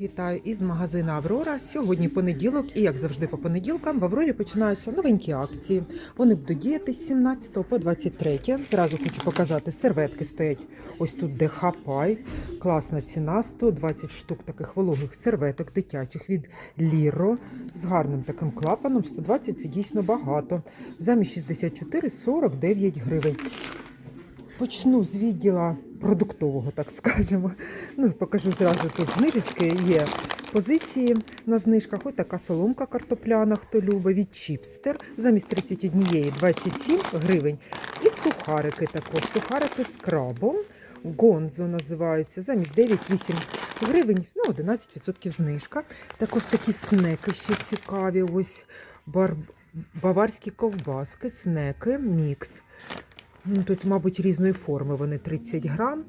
Вітаю із магазину Аврора. Сьогодні понеділок, і як завжди по понеділкам в Аврорі починаються новенькі акції. Вони будуть діяти з 17 по 23. Зразу хочу показати, серветки стоять ось тут, де хапай. Класна ціна 120 штук таких вологих серветок дитячих від Ліро з гарним таким клапаном. 120 це дійсно багато. Замість 64 49 гривень. Почну з відділа продуктового, так скажемо. Ну, покажу зразу тут знижечки. Є позиції на знижках. Ось така соломка картопляна, хто любить, від Чіпстер. Замість 31 27 гривень. І сухарики також. Сухарики з крабом. Гонзо називаються. Замість 9-8 гривень, ну, 11% знижка. Також такі снеки ще цікаві. Ось бар... баварські ковбаски, снеки, мікс. Ну, Тут, мабуть, різної форми. Вони 30 грам.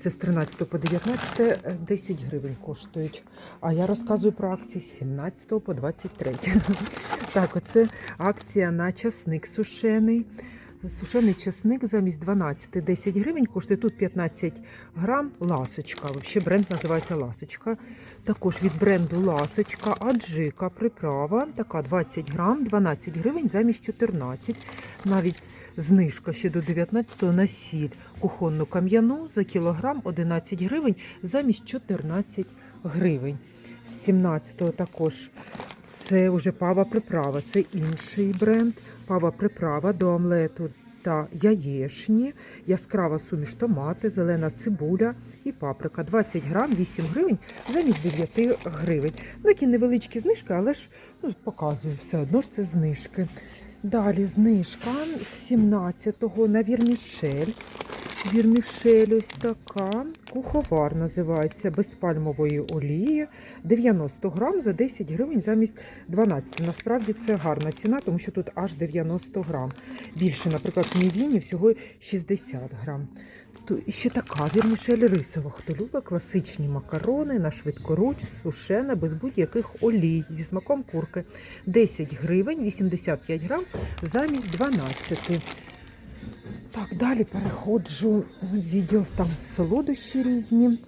Це з 13 по 19 е, 10 гривень коштують. А я розказую про акції з 17 по 23. Так, оце акція на часник сушений. Сушений часник замість 12 10 гривень коштує тут 15 грам ласочка. Взагалі бренд називається ласочка. Також від бренду ласочка, аджика, приправа. Така 20 грам, 12 гривень замість 14. Навіть знижка ще до 19-го на сіль кухонну кам'яну за кілограм 11 гривень замість 14 гривень. З 17-го також це вже пава приправа, це інший бренд. Пава приправа до омлету та яєшні, яскрава суміш томати, зелена цибуля і паприка. 20 грам, 8 гривень замість 9 гривень. Ну, які невеличкі знижки, але ж ну, показую все одно ж це знижки. Далі знижка з 17-го на вірмішель. Вірмішель ось така. Куховар називається без пальмової олії. 90 грам за 10 гривень замість 12. Насправді це гарна ціна, тому що тут аж 90 грам. Більше, наприклад, в мівіні всього 60 грам. І ще така вірмішель рисова. Хто любить класичні макарони на швидкоруч, сушена, без будь-яких олій зі смаком курки. 10 гривень, 85 грам замість 12. Так, далі переходжу відділ там солодощі різні.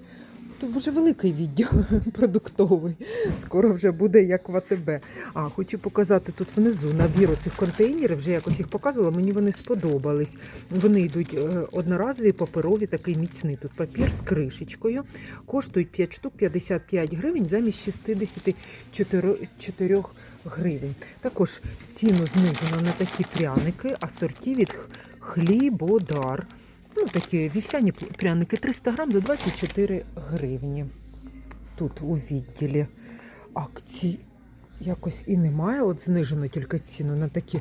Тут вже великий відділ продуктовий. Скоро вже буде як в АТБ. А хочу показати тут внизу набір цих контейнерів. Вже якось їх показувала. Мені вони сподобались. Вони йдуть е, одноразові, паперові, такий міцний тут папір з кришечкою. Коштують 5 штук 55 гривень замість 64 гривень. Також ціну знижено на такі пряники, асорті від хлібодар. Ну, такі вівсяні пряники 300 грам за 24 гривні. Тут у відділі акцій якось і немає. От знижено тільки ціну на такі.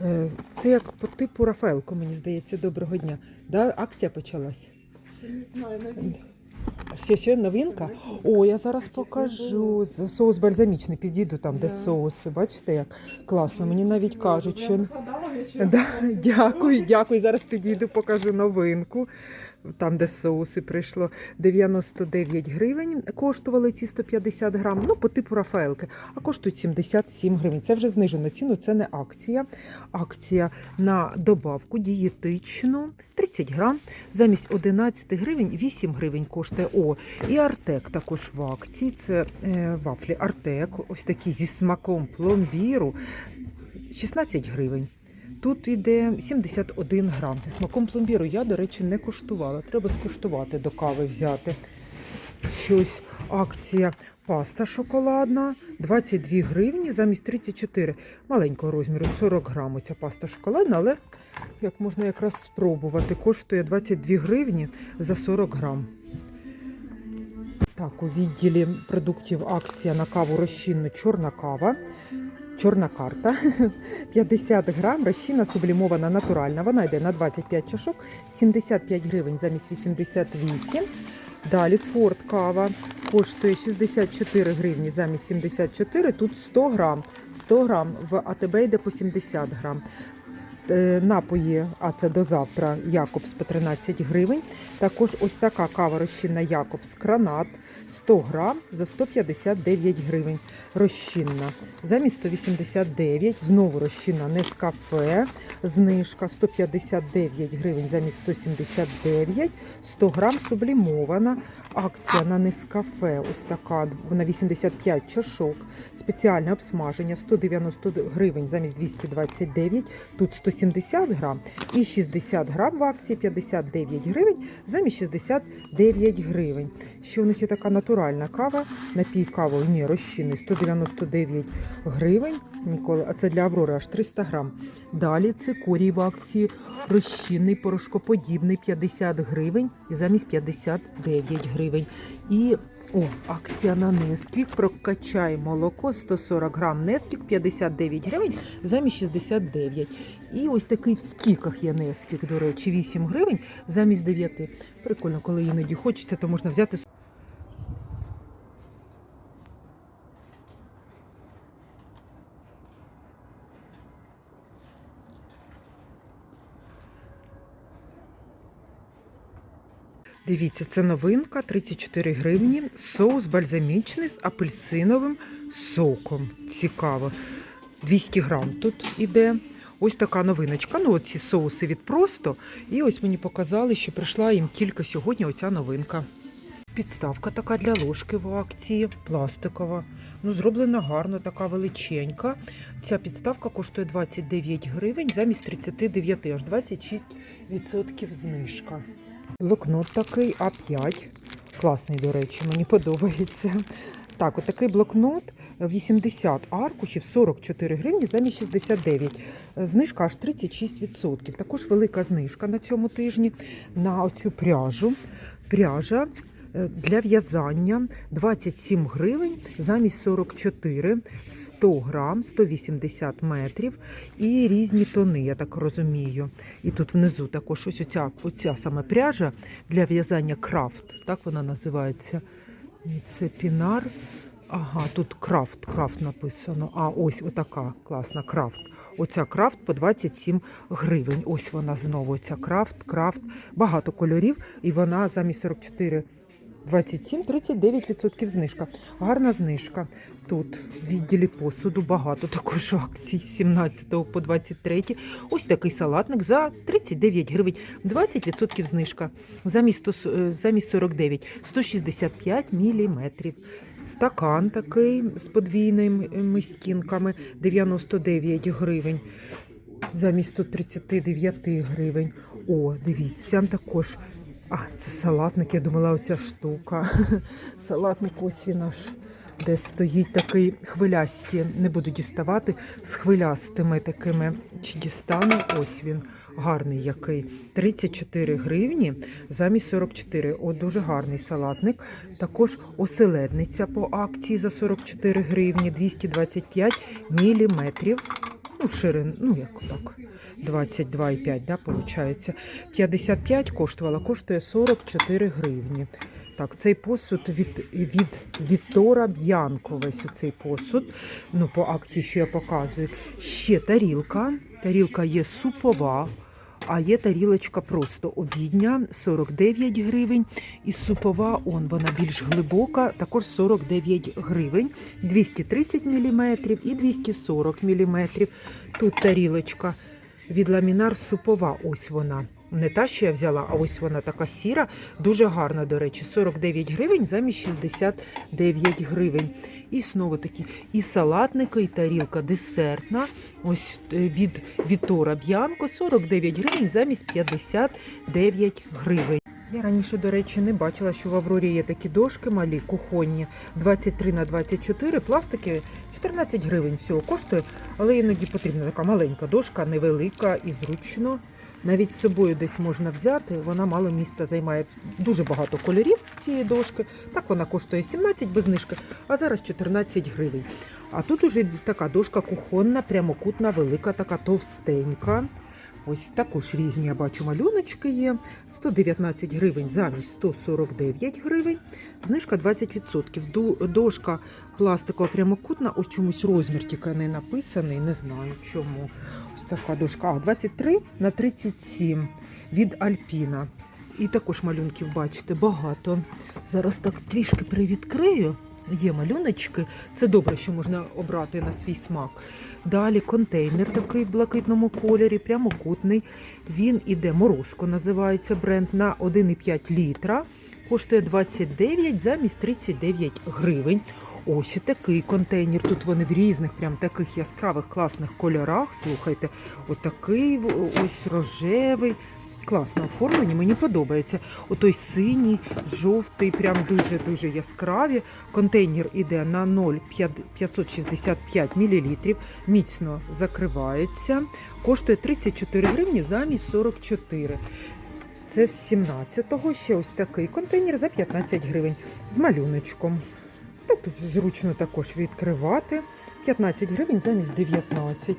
Е, Це як по типу Рафаелко, мені здається, доброго дня. Да? Акція почалась. Ще не знаю, навіть. Ще ще новинка? О, я зараз покажу. Соус бальзамічний підійду там, де соуси. Бачите, як класно. Мені навіть кажуть, що. Да, дякую, дякую. Зараз підійду, покажу новинку. Там, де соуси прийшло 99 гривень, коштували ці 150 грам, ну, по типу Рафаелки, а коштують 77 гривень. Це вже знижено ціну, це не акція. Акція на добавку дієтичну 30 грам. Замість 11 гривень 8 гривень коштує. О, і Артек також в акції. Це е, вафлі Артек, ось такі зі смаком пломбіру. 16 гривень. Тут іде 71 грам. Зі смаком пломбіру я, до речі, не коштувала. Треба скуштувати до кави взяти. Щось акція паста шоколадна 22 гривні замість 34 маленького розміру 40 грам. Ця паста шоколадна, але як можна якраз спробувати, коштує 22 гривні за 40 грам. Так, у відділі продуктів акція на каву розчинну чорна кава. Чорна карта 50 грам, розчина сублімована натуральна. Вона йде на 25 чашок, 75 гривень замість 88. Далі Форд кава коштує 64 гривні замість 74. Тут 100 грам. 100 грам в АТБ йде по 70 грам. Е, Напої, а це до завтра Якобс по 13 гривень. Також ось така кава розчинна Якобс Кранат 100 грам за 159 гривень. Розчинна замість 189, знову розчинна Нескафе, знижка 159 гривень замість 179, 100 грам сублімована. Акція на Нескафе, ось така, на 85 чашок, спеціальне обсмаження 190 гривень замість 229, тут 170 грам і 60 грам в акції 59 гривень замість 69 гривень. Ще у них є така натуральна кава, напій кавою, ні, розчинний 199 гривень. Ніколи, а це для Аврори аж 300 грам. Далі цикорій в акції розчинний, порошкоподібний 50 гривень і замість 59 гривень. І о, акція на Несквік. Прокачай молоко 140 грам Несквік 59 гривень замість 69. І ось такий в скіках є Несквік, до речі, 8 гривень замість 9. Прикольно, коли іноді хочеться, то можна взяти Дивіться, це новинка 34 гривні. Соус бальзамічний з апельсиновим соком. Цікаво. 200 грам тут іде. Ось така новиночка. Ну, оці соуси від просто. І ось мені показали, що прийшла їм тільки сьогодні оця новинка. Підставка така для ложки в акції, пластикова. Ну, зроблена гарно, така величенька. Ця підставка коштує 29 гривень замість 39, аж 26% знижка. Блокнот такий А5. Класний, до речі, мені подобається. Так, отакий блокнот 80 аркушів 44 гривні замість 69. Знижка аж 36%. Також велика знижка на цьому тижні на оцю пряжу. Пряжа для в'язання 27 гривень замість 44, 100 грам, 180 метрів і різні тони, я так розумію. І тут внизу також ось оця, оця саме пряжа для в'язання крафт, так вона називається. Це пінар. Ага, тут крафт, крафт написано. А ось отака класна крафт. Оця крафт по 27 гривень. Ось вона знову. Ця крафт, крафт. Багато кольорів. І вона замість 44 27, 39% знижка. Гарна знижка. Тут в відділі посуду багато також акцій з 17 по 23. Ось такий салатник за 39 гривень, 20% знижка. Замість, 100, е, замість 49, 165 міліметрів. Стакан такий з подвійними стінками 99 гривень. Замість 139 гривень. О, дивіться, також а, це салатник, я думала, оця штука. Салатник ось він аж де стоїть такий хвилясті. Не буду діставати з хвилястими такими. Чи дістану? Ось він гарний який. 34 гривні замість 44. О, дуже гарний салатник. Також оселедниця по акції за 44 гривні, 225 міліметрів. Ну, в ширин, ну як так, 22,5, да, виходить. 55 коштувала, коштує 44 гривні. Так, цей посуд від, від Вітора Б'янко, весь цей посуд, ну, по акції, що я показую. Ще тарілка, тарілка є супова, а є тарілочка просто обідня, 49 гривень. І супова, он вона більш глибока, також 49 гривень, 230 мм і 240 мм. Тут тарілочка від ламінар супова, ось вона. Не та, що я взяла, а ось вона така сіра, дуже гарна, до речі, 49 гривень замість 69 гривень. І знову такі і салатники, і тарілка десертна. Ось е, від Вітора Б'янко 49 гривень замість 59 гривень. Я раніше, до речі, не бачила, що в Аврорі є такі дошки малі, кухонні, 23 на 24, пластики 14 гривень всього коштує, але іноді потрібна така маленька дошка, невелика і зручно. Навіть з собою десь можна взяти, вона мало міста займає дуже багато кольорів цієї дошки. Так вона коштує 17 без знижки, а зараз 14 гривень. А тут уже така дошка кухонна, прямокутна, велика, така товстенька. Ось також різні я бачу малюночки є. 119 гривень замість 149 гривень. Знижка 20%. Ду- Дошка пластикова прямокутна, ось чомусь розмір тільки не написаний, не знаю чому. Ось така дошка. А, 23 на 37 від Альпіна. І також малюнків бачите багато. Зараз так трішки привідкрию. Є малюночки. Це добре, що можна обрати на свій смак. Далі контейнер такий в блакитному кольорі, прямокутний. Він іде морозко, називається бренд на 1,5 літра. Коштує 29 замість 39 гривень. Ось і такий контейнер. Тут вони в різних, прям таких яскравих класних кольорах. Слухайте, отакий ось рожевий. Класно оформлені, мені подобається. Отой синій, жовтий, прям дуже-дуже яскраві. Контейнер іде на 0,565 мл, міцно закривається. Коштує 34 гривні замість 44. Це з 17-го ще ось такий контейнер за 15 гривень з малюночком. Тут зручно також відкривати. 15 гривень замість 19.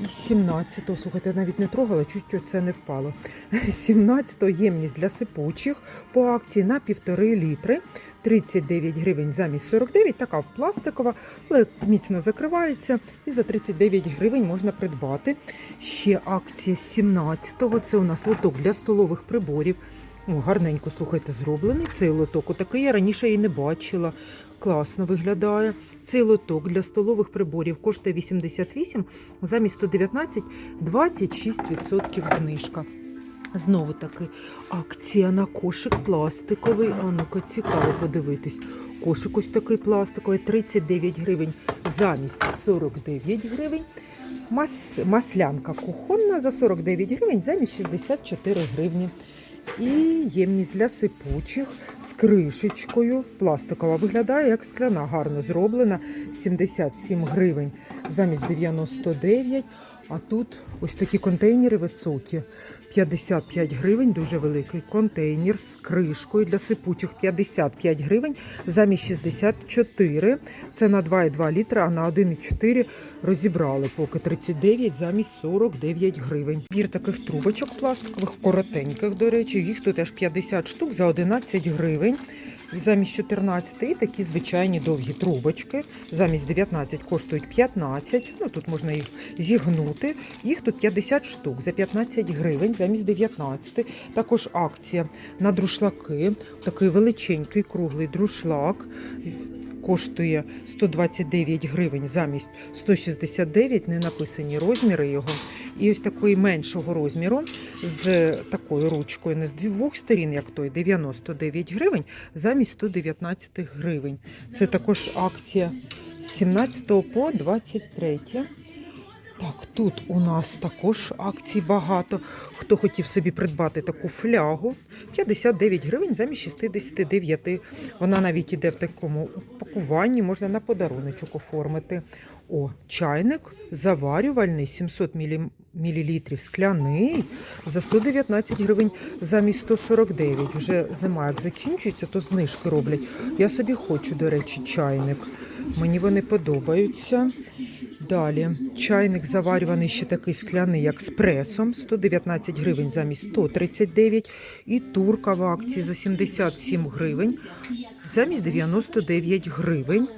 І 17-го, слухайте, навіть не трогала, чуть оце не впало. З 17-го ємність для сипучих по акції на 1,5 літри. 39 гривень замість 49, така пластикова, але міцно закривається. І за 39 гривень можна придбати. Ще акція з 17-го. Це у нас лоток для столових приборів. Гарненько, слухайте, зроблений цей лоток. Отакий я раніше і не бачила. Класно виглядає. Цей лоток для столових приборів коштує 88, замість 119 26% знижка. Знову таки акція на кошик пластиковий. А ну-ка, цікаво подивитись. Кошик ось такий пластиковий, 39 гривень замість 49 гривень. Мас, маслянка кухонна за 49 гривень замість 64 гривні. І ємність для сипучих з кришечкою. Пластикова виглядає як скляна, гарно зроблена. 77 гривень замість 99. А тут ось такі контейнери високі. 55 гривень, дуже великий контейнер з кришкою для сипучих 55 гривень замість 64. Це на 2,2 літра, а на 1,4 розібрали поки 39 замість 49 гривень. Бір таких трубочок пластикових, коротеньких, до речі, їх тут аж 50 штук за 11 гривень. Замість 14 і такі звичайні довгі трубочки. Замість 19 коштують 15. Ну тут можна їх зігнути. Їх тут 50 штук за 15 гривень, замість 19. Також акція на друшлаки. Такий величенький круглий друшлак. Коштує 129 гривень замість 169, не написані розміри його. І ось такої меншого розміру з такою ручкою, не з двох сторін, як той, 99 гривень замість 119 гривень. Це також акція з 17 по 23. Так, тут у нас також акцій багато. Хто хотів собі придбати таку флягу, 59 гривень замість 69. Вона навіть іде в такому пакуванні, можна на подаруночок оформити. О, чайник заварювальний 700 мл скляний за 119 гривень замість 149. Вже зима як закінчується, то знижки роблять. Я собі хочу, до речі, чайник. Мені вони подобаються. Далі чайник заварюваний ще такий скляний, як з пресом, 119 гривень замість 139. І турка в акції за 77 гривень замість 99 гривень.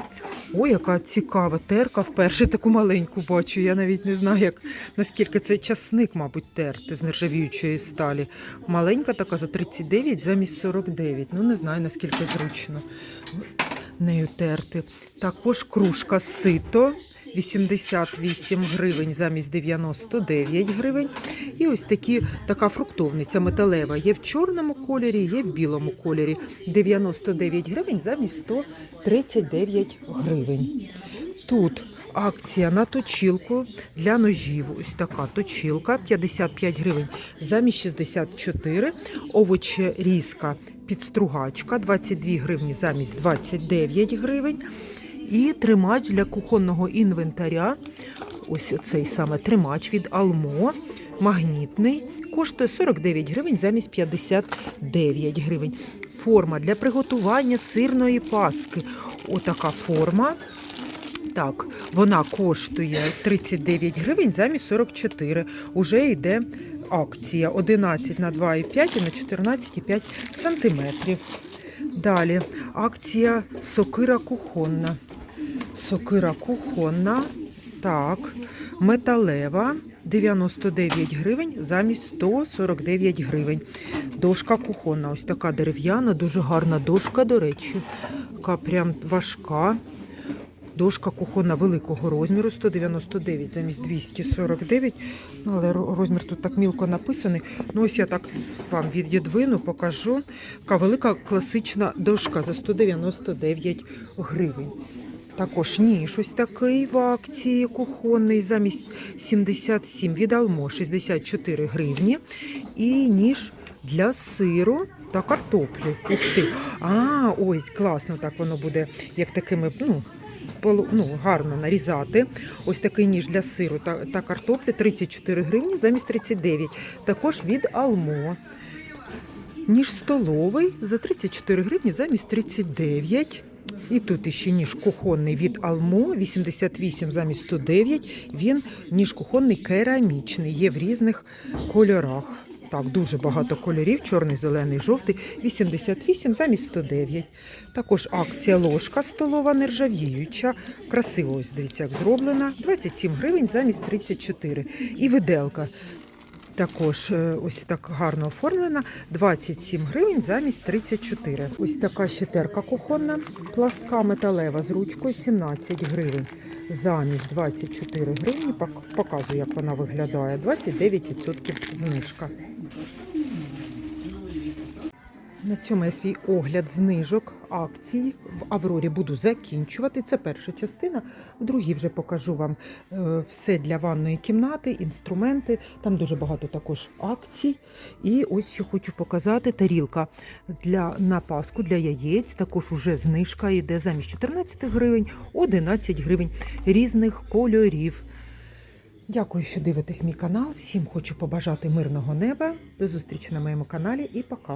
Ой, яка цікава терка. Вперше таку маленьку бачу. Я навіть не знаю, як наскільки це часник, мабуть, терти з нержавіючої сталі. Маленька така за 39 замість 49. Ну не знаю наскільки зручно нею терти. Також кружка сито. 88 гривень замість 99 гривень. І ось такі, така фруктовниця металева. Є в чорному кольорі, є в білому кольорі. 99 гривень замість 139 гривень. Тут акція на точілку для ножів. Ось така точілка 55 гривень замість 64. Овоче різка підстругачка 22 гривні замість 29 гривень. І тримач для кухонного інвентаря. Ось оцей саме тримач від Алмо, магнітний, коштує 49 гривень замість 59 гривень. Форма для приготування сирної паски. Отака форма. Так, вона коштує 39 гривень замість 44. Уже йде акція 11 на 2,5 і на 14,5 сантиметрів. Далі акція сокира кухонна. Сокира кухонна. Так, металева 99 гривень замість 149 гривень. Дошка кухонна, ось така дерев'яна, дуже гарна дошка, до речі. Така прям важка. Дошка кухонна великого розміру 199 замість 249. Ну, але розмір тут так мілко написаний. Ну, ось я так вам від'єдвину, покажу. Така велика класична дошка за 199 гривень. Також ніж ось такий в акції кухонний замість 77 від Алмо 64 гривні. І ніж для сиру та картоплі. Ух ти. А, ой, класно, так воно буде, як такими, ну, ну, гарно нарізати. Ось такий ніж для сиру та, та картоплі 34 гривні замість 39. Також від Алмо. Ніж столовий за 34 гривні замість 39. І тут іще ніж кухонний від Алмо 88 замість 109. Він ніж кухонний керамічний, є в різних кольорах. Так, дуже багато кольорів: чорний, зелений, жовтий, 88 замість 109. Також акція ложка столова нержавіюча. Красиво, ось дивіться, як зроблена. 27 гривень замість 34. І виделка також е, ось так гарно оформлена. 27 гривень замість 34. Ось така щетерка кухонна, пласка металева з ручкою 17 гривень замість 24 гривні. Показую, як вона виглядає. 29% знижка. На цьому я свій огляд знижок акцій в Аврорі буду закінчувати. Це перша частина. В другій вже покажу вам е, все для ванної кімнати, інструменти. Там дуже багато також акцій. І ось що хочу показати: тарілка для на паску для яєць. Також уже знижка йде замість 14 гривень, 11 гривень різних кольорів. Дякую, що дивитесь мій канал. Всім хочу побажати мирного неба. До зустрічі на моєму каналі і пока.